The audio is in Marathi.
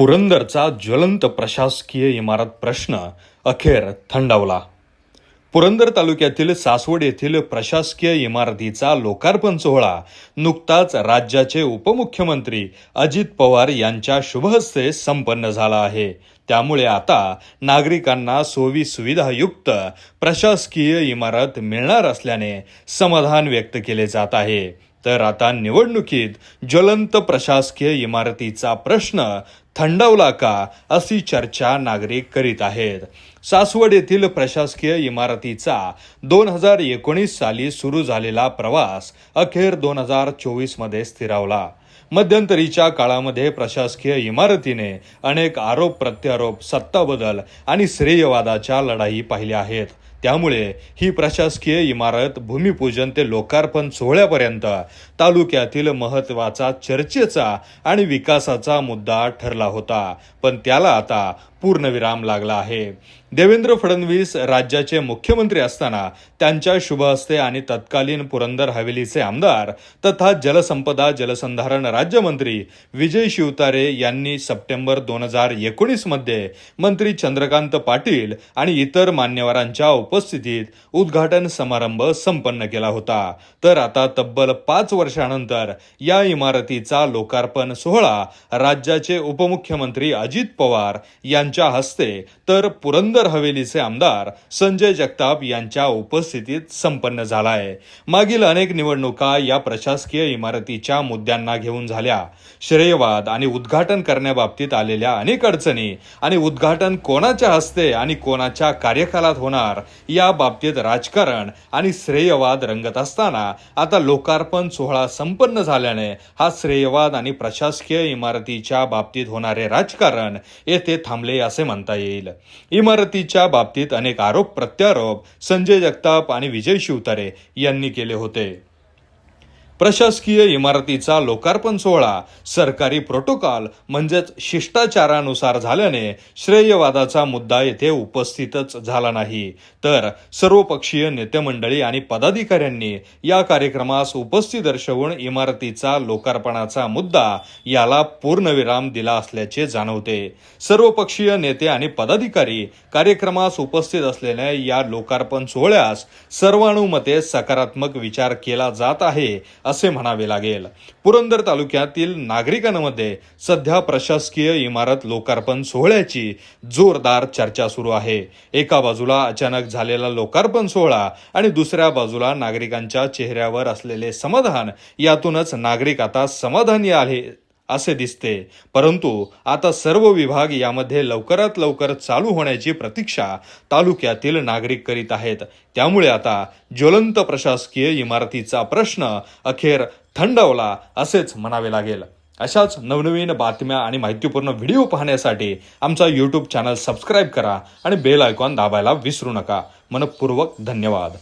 पुरंदरचा ज्वलंत प्रशासकीय इमारत प्रश्न अखेर थंडावला. पुरंदर तालुक्यातील सासवड येथील प्रशासकीय इमारतीचा लोकार्पण सोहळा नुकताच राज्याचे उपमुख्यमंत्री अजित पवार यांच्या शुभहस्ते संपन्न झाला आहे. त्यामुळे आता नागरिकांना सोयी सुविधायुक्त प्रशासकीय इमारत मिळणार असल्याने समाधान व्यक्त केले जात आहे. तर आता निवडणुकीत ज्वलंत प्रशासकीय इमारतीचा प्रश्न थंडावला का अशी चर्चा नागरिक करीत आहेत. सासवड येथील प्रशासकीय इमारतीचा दोन हजार एकोणीस साली सुरू झालेला प्रवास अखेर दोन हजार चोवीसमध्ये स्थिरावला. मध्यंतरीच्या काळामध्ये प्रशासकीय इमारतीने अनेक आरोप प्रत्यारोप सत्ताबदल आणि श्रेयवादाच्या लढाई पाहिल्या आहेत. त्यामुळे ही प्रशासकीय इमारत भूमिपूजन ते लोकार्पण सोहळ्यापर्यंत तालुक्यातील महत्त्वाचा चर्चेचा आणि विकासाचा मुद्दा ठरला होता. पण त्याला आता पूर्णविराम लागला आहे. देवेंद्र फडणवीस राज्याचे मुख्यमंत्री असताना त्यांच्या शुभ हस्ते आणि तत्कालीन पुरंदर हवेलीचे आमदार तथा जलसंपदा जलसंधारण राज्यमंत्री विजय शिवतारे यांनी सप्टेंबर दोन हजार एकोणीसमध्ये मंत्री चंद्रकांत पाटील आणि इतर मान्यवरांच्या उपस्थितीत उद्घाटन समारंभ संपन्न केला होता. तर आता तब्बल पाच वर्षानंतर या इमारतीचा लोकार्पण सोहळा राज्याचे उपमुख्यमंत्री अजित पवार यांच्या हस्ते तर पुरंदर हवेलीचे आमदार संजय जगताप यांच्या उपस्थितीत संपन्न झाला आहे मागील अनेक निवडणुका या प्रशासकीय इमारतीच्या मुद्द्यांना घेऊन झाल्या. श्रेयवाद आणि उद्घाटन करण्याबाबतीत आलेल्या अनेक अडचणी आणि उद्घाटन कोणाच्या हस्ते आणि कोणाच्या कार्यकालात होणार या बाबतीत राजकारण आणि श्रेयवाद रंगत असताना आता लोकार्पण सोहळा संपन्न झाल्याने हा श्रेयवाद आणि प्रशासकीय इमारतीच्या बाबतीत होणारे राजकारण येथे थांबले असे म्हणता येईल. इमारतीच्या बाबतीत अनेक आरोप प्रत्यारोप संजय जगताप आणि विजय शिवतारे यांनी केले होते. प्रशासकीय इमारतीचा लोकार्पण सोहळा सरकारी प्रोटोकॉल म्हणजेच शिष्टाचारानुसार झाल्याने श्रेयवादाचा मुद्दा येथे उपस्थितच झाला नाही. तर सर्वपक्षीय नेतेमंडळी आणि पदाधिकाऱ्यांनी या कार्यक्रमास उपस्थित दर्शवून इमारतीचा लोकार्पणाचा मुद्दा याला पूर्णविराम दिला असल्याचे जाणवते. सर्वपक्षीय नेते आणि पदाधिकारी कार्यक्रमास उपस्थित असलेल्या या लोकार्पण सोहळ्यास सर्वानुमते सकारात्मक विचार केला जात आहे असे म्हणावे लागेल. पुरंदर तालुक्यातील नागरिकांमध्ये सध्या प्रशासकीय इमारत लोकार्पण सोहळ्याची जोरदार चर्चा सुरू आहे. एका बाजूला अचानक झालेला लोकार्पण सोहळा आणि दुसऱ्या बाजूला नागरिकांच्या चेहऱ्यावर असलेले समाधान यातूनच नागरिक आता समाधानी आले असे दिसते. परंतु आता सर्व विभाग यामध्ये लवकरात लवकर चालू होण्याची प्रतीक्षा तालुक्यातील नागरिक करीत आहेत. त्यामुळे आता ज्वलंत प्रशासकीय इमारतीचा प्रश्न अखेर थंडावला असेच म्हणावे लागेल. अशाच नवनवीन बातम्या आणि माहितीपूर्ण व्हिडिओ पाहण्यासाठी आमचा यूट्यूब चॅनल सबस्क्राईब करा आणि बेल आयकॉन दाबायला विसरू नका. मनपूर्वक धन्यवाद.